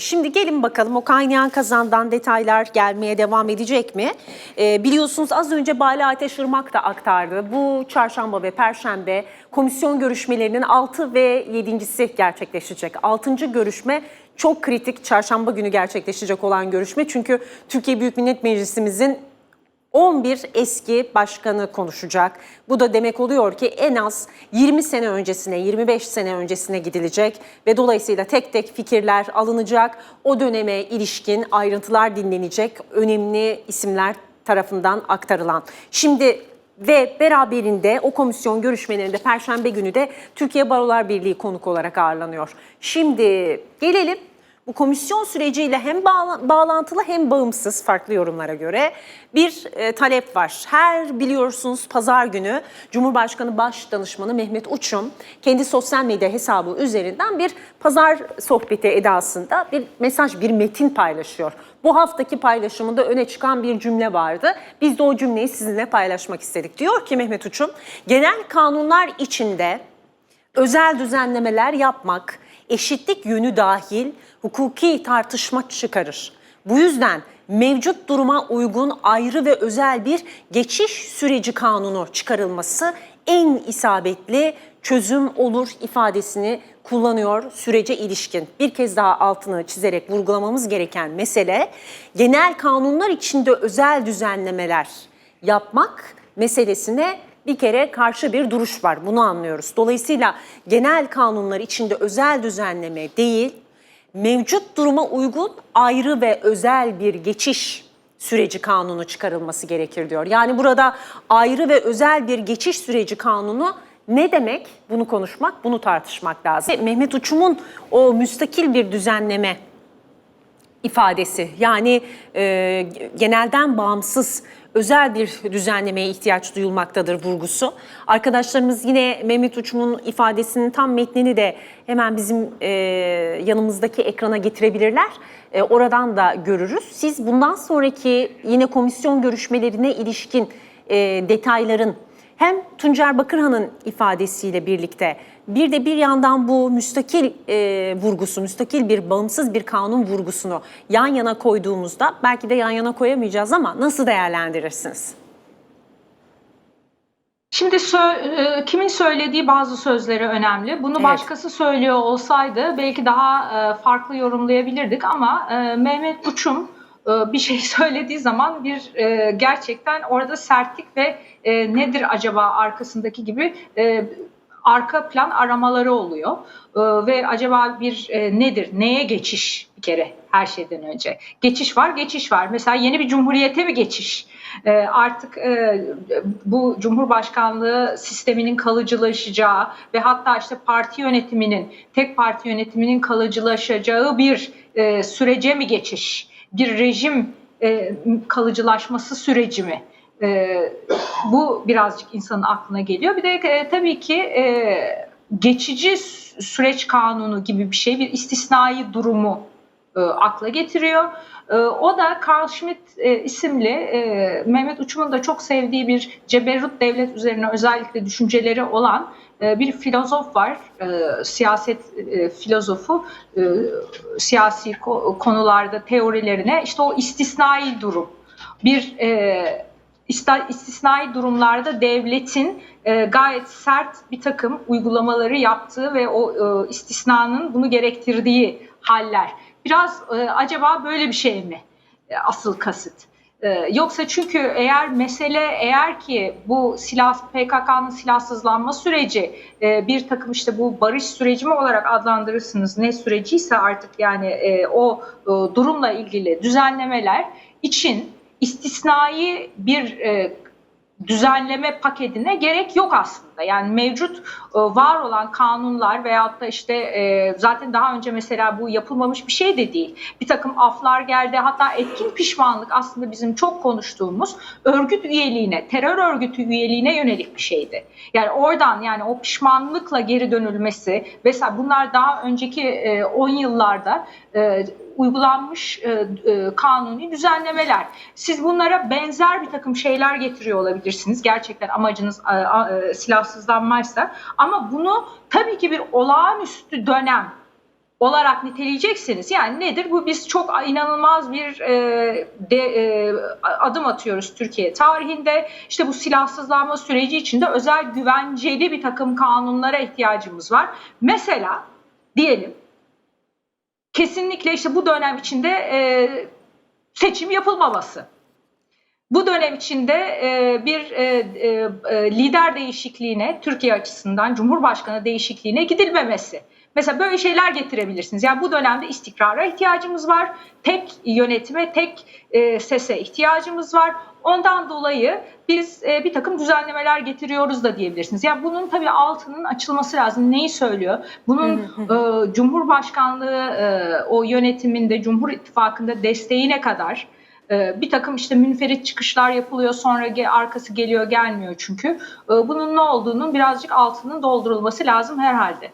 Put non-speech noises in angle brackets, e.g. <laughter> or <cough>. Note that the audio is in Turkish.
Şimdi gelin bakalım o kaynayan kazandan detaylar gelmeye devam edecek mi? Ee, biliyorsunuz az önce Bala Ateş Irmak da aktardı. Bu çarşamba ve perşembe komisyon görüşmelerinin 6 ve 7.si gerçekleşecek. 6. görüşme çok kritik çarşamba günü gerçekleşecek olan görüşme. Çünkü Türkiye Büyük Millet Meclisimizin 11 eski başkanı konuşacak. Bu da demek oluyor ki en az 20 sene öncesine, 25 sene öncesine gidilecek ve dolayısıyla tek tek fikirler alınacak. O döneme ilişkin ayrıntılar dinlenecek. Önemli isimler tarafından aktarılan. Şimdi ve beraberinde o komisyon görüşmelerinde Perşembe günü de Türkiye Barolar Birliği konuk olarak ağırlanıyor. Şimdi gelelim bu komisyon süreciyle hem bağla- bağlantılı hem bağımsız farklı yorumlara göre bir e, talep var. Her biliyorsunuz pazar günü Cumhurbaşkanı Başdanışmanı Mehmet Uçum kendi sosyal medya hesabı üzerinden bir pazar sohbeti edasında bir mesaj, bir metin paylaşıyor. Bu haftaki paylaşımında öne çıkan bir cümle vardı. Biz de o cümleyi sizinle paylaşmak istedik. Diyor ki Mehmet Uçum, genel kanunlar içinde özel düzenlemeler yapmak, eşitlik yönü dahil hukuki tartışma çıkarır. Bu yüzden mevcut duruma uygun ayrı ve özel bir geçiş süreci kanunu çıkarılması en isabetli çözüm olur ifadesini kullanıyor sürece ilişkin. Bir kez daha altını çizerek vurgulamamız gereken mesele genel kanunlar içinde özel düzenlemeler yapmak meselesine bir kere karşı bir duruş var. Bunu anlıyoruz. Dolayısıyla genel kanunlar içinde özel düzenleme değil, mevcut duruma uygun ayrı ve özel bir geçiş süreci kanunu çıkarılması gerekir diyor. Yani burada ayrı ve özel bir geçiş süreci kanunu ne demek? Bunu konuşmak, bunu tartışmak lazım. Mehmet Uçum'un o müstakil bir düzenleme ifadesi yani e, genelden bağımsız özel bir düzenlemeye ihtiyaç duyulmaktadır vurgusu. Arkadaşlarımız yine Mehmet Uçum'un ifadesinin tam metnini de hemen bizim e, yanımızdaki ekrana getirebilirler. E, oradan da görürüz. Siz bundan sonraki yine komisyon görüşmelerine ilişkin e, detayların hem Tuncer Bakırhan'ın ifadesiyle birlikte bir de bir yandan bu müstakil e, vurgusu, müstakil bir bağımsız bir kanun vurgusunu yan yana koyduğumuzda belki de yan yana koyamayacağız ama nasıl değerlendirirsiniz? Şimdi sö- e, kimin söylediği bazı sözleri önemli. Bunu Evet. başkası söylüyor olsaydı belki daha e, farklı yorumlayabilirdik ama e, Mehmet Uçum e, bir şey <laughs> söylediği zaman bir e, gerçekten orada sertlik ve e, nedir acaba arkasındaki gibi e, arka plan aramaları oluyor. E, ve acaba bir e, nedir, neye geçiş bir kere her şeyden önce. Geçiş var, geçiş var. Mesela yeni bir cumhuriyete mi geçiş? E, artık e, bu cumhurbaşkanlığı sisteminin kalıcılaşacağı ve hatta işte parti yönetiminin, tek parti yönetiminin kalıcılaşacağı bir e, sürece mi geçiş? Bir rejim e, kalıcılaşması süreci mi? E, bu birazcık insanın aklına geliyor. Bir de e, tabii ki e, geçici sü- süreç kanunu gibi bir şey, bir istisnai durumu e, akla getiriyor. E, o da Carl Schmitt e, isimli e, Mehmet Uçum'un da çok sevdiği bir ceberrut devlet üzerine özellikle düşünceleri olan e, bir filozof var. E, siyaset e, filozofu e, siyasi ko- konularda teorilerine işte o istisnai durum bir e, istisnai durumlarda devletin e, gayet sert bir takım uygulamaları yaptığı ve o e, istisnanın bunu gerektirdiği haller. Biraz e, acaba böyle bir şey mi e, asıl kasıt? Yoksa çünkü eğer mesele eğer ki bu silah PKK'nın silahsızlanma süreci bir takım işte bu barış süreci mi olarak adlandırırsınız ne süreciyse artık yani o durumla ilgili düzenlemeler için istisnai bir e, düzenleme paketine gerek yok aslında. Yani mevcut e, var olan kanunlar veyahut da işte e, zaten daha önce mesela bu yapılmamış bir şey de değil. Bir takım aflar geldi hatta etkin pişmanlık aslında bizim çok konuştuğumuz örgüt üyeliğine, terör örgütü üyeliğine yönelik bir şeydi. Yani oradan yani o pişmanlıkla geri dönülmesi vesaire bunlar daha önceki e, 10 yıllarda e, uygulanmış e, e, kanuni düzenlemeler. Siz bunlara benzer bir takım şeyler getiriyor olabilirsiniz. Gerçekten amacınız e, e, silahsızlanmaysa. Ama bunu tabii ki bir olağanüstü dönem olarak niteleyeceksiniz. Yani nedir? Bu biz çok inanılmaz bir e, de, e, adım atıyoruz Türkiye tarihinde. İşte bu silahsızlanma süreci içinde özel güvenceli bir takım kanunlara ihtiyacımız var. Mesela diyelim kesinlikle işte bu dönem içinde e, seçim yapılmaması. Bu dönem içinde e, bir e, e, lider değişikliğine, Türkiye açısından Cumhurbaşkanı değişikliğine gidilmemesi. Mesela böyle şeyler getirebilirsiniz. Yani bu dönemde istikrara ihtiyacımız var. Tek yönetime, tek e, sese ihtiyacımız var. Ondan dolayı biz e, bir takım düzenlemeler getiriyoruz da diyebilirsiniz. Yani bunun tabii altının açılması lazım. Neyi söylüyor? Bunun e, Cumhurbaşkanlığı e, o yönetiminde, Cumhur İttifakı'nda desteğine kadar bir takım işte münferit çıkışlar yapılıyor sonra arkası geliyor gelmiyor çünkü. E, bunun ne olduğunun birazcık altının doldurulması lazım herhalde.